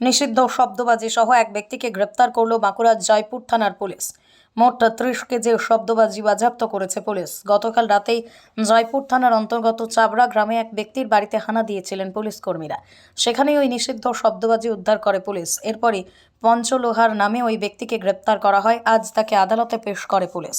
নিষিদ্ধ শব্দবাজি সহ এক ব্যক্তিকে গ্রেপ্তার করল বাঁকুড়ার জয়পুর থানার পুলিশ। মোট ত্রিশ কেজি শব্দবাজি বাজেয়াপ্ত করেছে পুলিশ। গতকাল রাতেই জয়পুর থানার অন্তর্গত চাবড়া গ্রামে এক ব্যক্তির বাড়িতে হানা দিয়েছিলেন পুলিশ কর্মীরা। সেখানেই ওই নিষিদ্ধ শব্দবাজি উদ্ধার করে পুলিশ। এরপরই পঞ্চলোহার নামে ওই ব্যক্তিকে গ্রেপ্তার করা হয়। আজ তাকে আদালতে পেশ করে পুলিশ।